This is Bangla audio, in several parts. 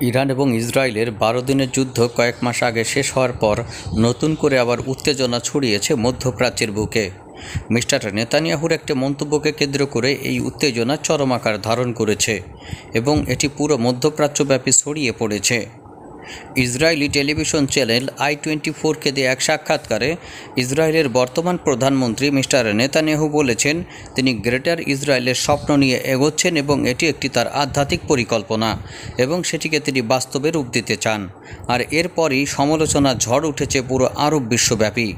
ইরান এবং ইসরায়েলের বারো দিনের যুদ্ধ কয়েক মাস আগে শেষ হওয়ার পর নতুন করে আবার উত্তেজনা ছড়িয়েছে মধ্যপ্রাচ্যের বুকে। মিস্টার নেতানিয়াহুর একটি মন্তব্যকে কেন্দ্র করে এই উত্তেজনা চরম আকার ধারণ করেছে এবং এটি পুরো মধ্যপ্রাচ্যব্যাপী ছড়িয়ে পড়েছে। Israeli television channel I twenty ফোরকে দিয়ে এক সাক্ষাৎকারে ইসরায়েলের বর্তমান প্রধানমন্ত্রী মিস্টার নেতানিয়াহু বলেছেন, তিনি গ্রেটার ইসরায়েলের স্বপ্ন নিয়ে এগোচ্ছেন এবং এটি একটি তার আধ্যাত্মিক পরিকল্পনা এবং সেটিকে তিনি বাস্তবে রূপ দিতে চান। আর এরপরই সমালোচনা ঝড় উঠেছে পুরো আরব বিশ্বব্যাপী।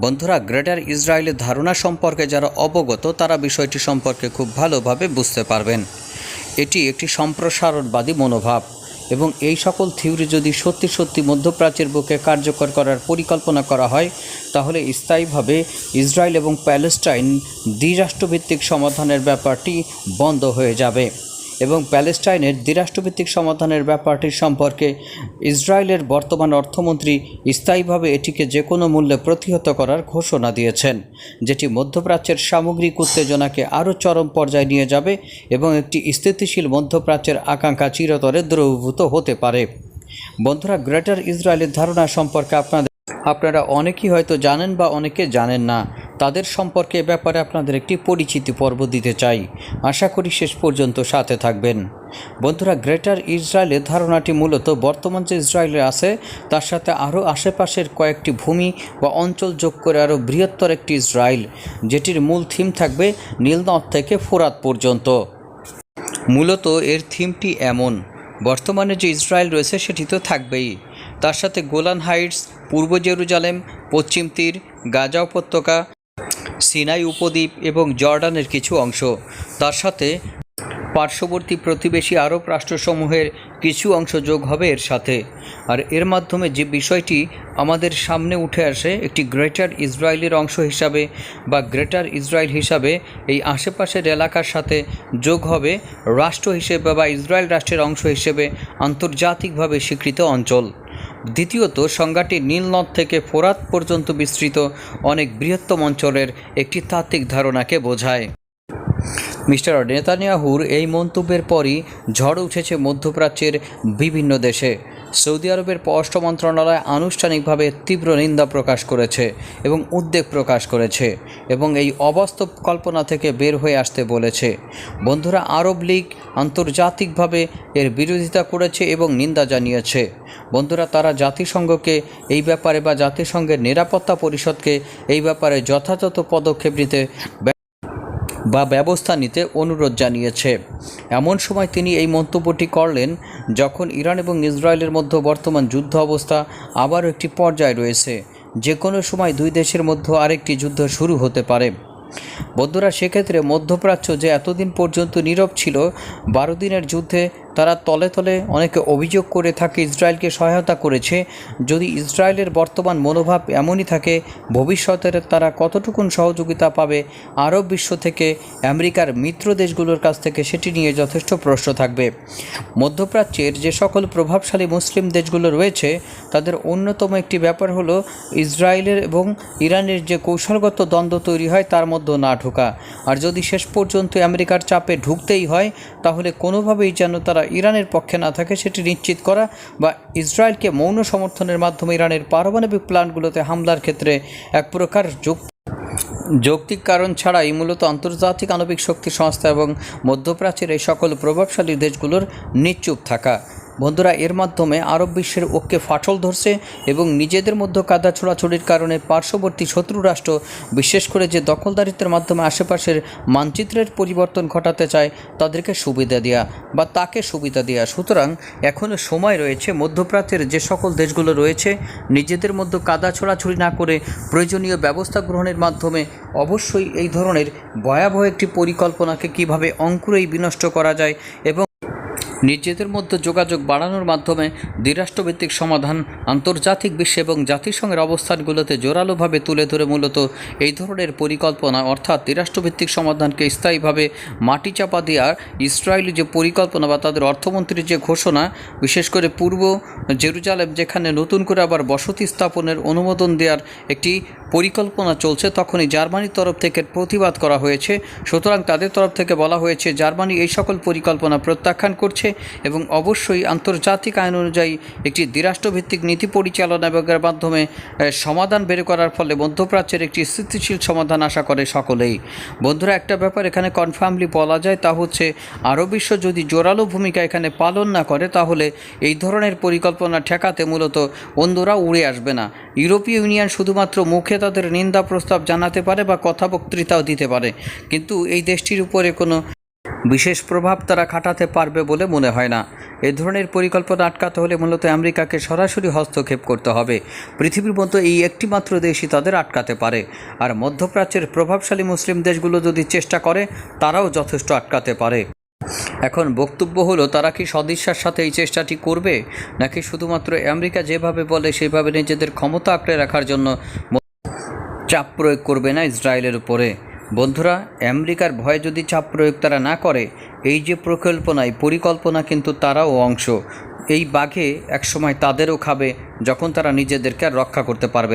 বন্ধুরা, গ্রেটার ইসরায়েলের ধারণা সম্পর্কে যারা অবগত, তারা বিষয়টি সম্পর্কে খুব ভালোভাবে বুঝতে পারবেন। এটি একটি সম্প্রসারণবাদী মনোভাব। এবং এই সকল থিওরি যদি সত্যি সত্যি মধ্যপ্রাচ্যের বুকে কার্যকর করার পরিকল্পনা করা হয়, তাহলে স্থায়ীভাবে ইসরায়েল এবং প্যালেস্টাইন দ্বিরাষ্ট্রভিত্তিক সমাধানের ব্যাপারটি বন্ধ হয়ে যাবে। এবং প্যালেস্টাইনের দ্বিরাষ্ট্রভিত্তিক সমাধানের ব্যাপারটি সম্পর্কে ইসরায়েলের বর্তমান অর্থমন্ত্রী স্থায়ীভাবে এটিকে যে কোনো মূল্যে প্রতিহত করার ঘোষণা দিয়েছেন, যেটি মধ্যপ্রাচ্যের সামগ্রিক উত্তেজনাকে আরও চরম পর্যায়ে নিয়ে যাবে এবং একটি স্থিতিশীল মধ্যপ্রাচ্যের আকাঙ্ক্ষা চিরতরে দ্রবীভূত হতে পারে। বন্ধুরা, গ্রেটার ইসরায়েলের ধারণা সম্পর্কে আপনাদের আপনারা অনেকেই হয়তো জানেন বা অনেকে জানেন না। তাদের সম্পর্কে ব্যাপারে আপনাদের একটি পরিচিতি পর্ব দিতে চাই। আশা করি শেষ পর্যন্ত সাথে থাকবেন। বন্ধুরা, গ্রেটার ইসরায়েলের ধারণাটি মূলত বর্তমান যে ইসরায়েলে আছে, তার সাথে আরও আশেপাশের কয়েকটি ভূমি বা অঞ্চল যোগ করে আরও বৃহত্তর একটি ইসরায়েল, যেটির মূল থিম থাকবে নীলনদ থেকে ফোরাত পর্যন্ত। মূলত এর থিমটি এমন, বর্তমানে যে ইসরায়েল রয়েছে সেটি তো থাকবেই। তার সাথে গোলান হাইটস, পূর্ব জেরুজালেম, পশ্চিম তীর, গাজা উপত্যকা সিনাই উপদ্বীপ এবং জর্ডানের কিছু অংশ। তার সাথে পার্শ্ববর্তী প্রতিবেশী আরব রাষ্ট্রসমূহের কিছু অংশ যোগ হবে এর সাথে। আর এর মাধ্যমে যে বিষয়টি আমাদের সামনে উঠে আসে, একটি গ্রেটার ইসরায়েলের অংশ হিসাবে বা গ্রেটার ইসরায়েল হিসাবে এই আশেপাশের এলাকার সাথে যোগ হবে রাষ্ট্র হিসেবে বা ইসরায়েল রাষ্ট্রের অংশ হিসেবে আন্তর্জাতিকভাবে স্বীকৃত অঞ্চল। দ্বিতীয়ত, সংজ্ঞাটি নীলনদ থেকে ফোরাত পর্যন্ত বিস্তৃত অনেক বৃহত্তম অঞ্চলের একটি তাত্ত্বিক ধারণাকে বোঝায়। মিস্টার নেতানিয়াহুর এই মন্তব্যের পরই ঝড় উঠেছে মধ্যপ্রাচ্যের বিভিন্ন দেশে। সৌদি আরবের পররাষ্ট্র মন্ত্রণালয় আনুষ্ঠানিকভাবে তীব্র নিন্দা প্রকাশ করেছে এবং উদ্বেগ প্রকাশ করেছে এবং এই অবাস্তব কল্পনা থেকে বের হয়ে আসতে বলেছে। বন্ধুরা, আরব লীগ আন্তর্জাতিকভাবে এর বিরোধিতা করেছে এবং নিন্দা জানিয়েছে। বন্ধুরা, তারা জাতিসংঘকে এই ব্যাপারে বা জাতিসংঘের নিরাপত্তা পরিষদকে এই ব্যাপারে যথাযথ পদক্ষেপ নিতে বা ব্যবস্থা নিতে অনুরোধ জানিয়েছে। এমন সময় তিনি এই মন্তব্যটি করলেন, যখন ইরান এবং ইসরায়েলের মধ্যে বর্তমান যুদ্ধ অবস্থা আবারও একটি পর্যায়ে রয়েছে। যে কোনো সময় দুই দেশের মধ্যে আরেকটি যুদ্ধ শুরু হতে পারে। বন্ধুরা, সেক্ষেত্রে মধ্যপ্রাচ্য যে এতদিন পর্যন্ত নীরব ছিল, বারো দিনের যুদ্ধে তারা তলে তলে অনেকে অভিযোগ করে থাকে ইসরায়েলকে সহায়তা করেছে। যদি ইসরায়েলের বর্তমান মনোভাব এমনই থাকে, ভবিষ্যতের তারা কতটুকুন সহযোগিতা পাবে, আরব বিশ্ব থেকে আমেরিকার মিত্র দেশগুলোর কাছ থেকে সেটি নিয়ে যথেষ্ট প্রশ্ন থাকবে। মধ্যপ্রাচ্যের যে সকল প্রভাবশালী মুসলিম দেশগুলো রয়েছে, তাদের অন্যতম একটি ব্যাপার হলো ইসরায়েলের এবং ইরানের যে কৌশলগত দ্বন্দ্ব তৈরি হয়, তার মধ্যে না ঢোকা। আর যদি শেষ পর্যন্ত আমেরিকার চাপে ঢুকতেই হয়, তাহলে কোনোভাবেই যেন তারা ইরানের পক্ষে না থাকে সেটি নিশ্চিত করা বা ইসরায়েলকে মৌন সমর্থনের মাধ্যমে ইরানের পারমাণবিক প্ল্যান্টগুলোতে হামলার ক্ষেত্রে এক প্রকার যোগ যৌক্তিক কারণ ছাড়াই মূলত আন্তর্জাতিক আণবিক শক্তি সংস্থা এবং মধ্যপ্রাচ্যের এই সকল প্রভাবশালী দেশগুলোর নিশ্চুপ থাকা। বন্ধুরা, এর মাধ্যমে আরব বিশ্বের ঐক্যে ফাটল ধরছে এবং নিজেদের মধ্যে কাদা ছোড়াছড়ির কারণে পার্শ্ববর্তী শত্রু রাষ্ট্র, বিশেষ করে যে দখলদারিত্বের মাধ্যমে আশেপাশের মানচিত্রের পরিবর্তন ঘটাতে চায়, তাদেরকে সুবিধা দেওয়া বা তাকে সুবিধা দেওয়া সুতরাং এখনও সময় রয়েছে, মধ্যপ্রাচ্যের যে সকল দেশগুলো রয়েছে, নিজেদের মধ্যে কাদা ছোড়াছড়ি না করে প্রয়োজনীয় ব্যবস্থা গ্রহণের মাধ্যমে অবশ্যই এই ধরনের ভয়াবহ একটি পরিকল্পনাকে কীভাবে অঙ্কুরেই বিনষ্ট করা যায় এবং নিজেদের মধ্যে যোগাযোগ বাড়ানোর মাধ্যমে দ্বিরাষ্ট্রভিত্তিক সমাধান, আন্তর্জাতিক বিশ্বে এবং জাতিসংঘের অবস্থানগুলোতে জোরালোভাবে তুলে ধরে মূলত এই ধরনের পরিকল্পনা, অর্থাৎ দ্বিরাষ্ট্রভিত্তিক সমাধানকে স্থায়ীভাবে মাটি চাপা দেওয়ার ইসরায়েলি যে পরিকল্পনা বা তাদের অর্থমন্ত্রীর যে ঘোষণা, বিশেষ করে পূর্ব জেরুজালেম যেখানে নতুন করে আবার বসতি স্থাপনের অনুমোদন দেওয়ার একটি পরিকল্পনা চলছে, তখনই জার্মানির তরফ থেকে প্রতিবাদ করা হয়েছে। সুতরাং তাদের তরফ থেকে বলা হয়েছে, জার্মানি এই সকল পরিকল্পনা প্রত্যাখ্যান করছে। চলছে এবং অবশ্যই আন্তর্জাতিক আইন অনুযায়ী একটি দ্বিরাষ্ট্রভিত্তিক নীতি পরিচালনা বিভাগের মাধ্যমে সমাধান বের করার ফলে মধ্যপ্রাচ্যের একটি স্থিতিশীল সমাধান আশা করে সকলেই। বন্ধুরা, একটা ব্যাপার এখানে কনফার্মলি বলা যায়, তা হচ্ছে আরব বিশ্ব যদি জোরালো ভূমিকা এখানে পালন না করে, তাহলে এই ধরনের পরিকল্পনা ঠেকাতে মূলত অন্যরা উড়ে আসবে না। ইউরোপীয় ইউনিয়ন শুধুমাত্র মুখে তাদের নিন্দা প্রস্তাব জানাতে পারে বা কথা বক্তৃতাও দিতে পারে। কিন্তু এই দেশটির উপরে কোনো বিশেষ প্রভাব তারা খাটাতে পারবে বলে মনে হয় না। এ ধরনের পরিকল্পনা আটকাতে হলে মূলত আমেরিকাকে সরাসরি হস্তক্ষেপ করতে হবে। পৃথিবীর মতো এই একটিমাত্র দেশই তাদের আটকাতে পারে। আর মধ্যপ্রাচ্যের প্রভাবশালী মুসলিম দেশগুলো যদি চেষ্টা করে, তারাও যথেষ্ট আটকাতে পারে। এখন বক্তব্য হলো, তারা কি সদিচ্ছার সাথে এই চেষ্টাটি করবে? নাকি শুধুমাত্র আমেরিকা যেভাবে বলে, সেভাবে নিজেদের ক্ষমতা আঁকড়ে রাখার জন্য চাপ প্রয়োগ করবে না ইসরায়েলের উপরে? বন্ধুরা, আমেরিকার ভয়ে যদি চাপ প্রয়োগ তারা না করে, এই যে প্রকল্পনায় পরিকল্পনা কিন্তু তারাও অংশ। এই বাঘে একসময় তাদেরও খাবে, যখন তারা নিজেদেরকে আর রক্ষা করতে পারবে না।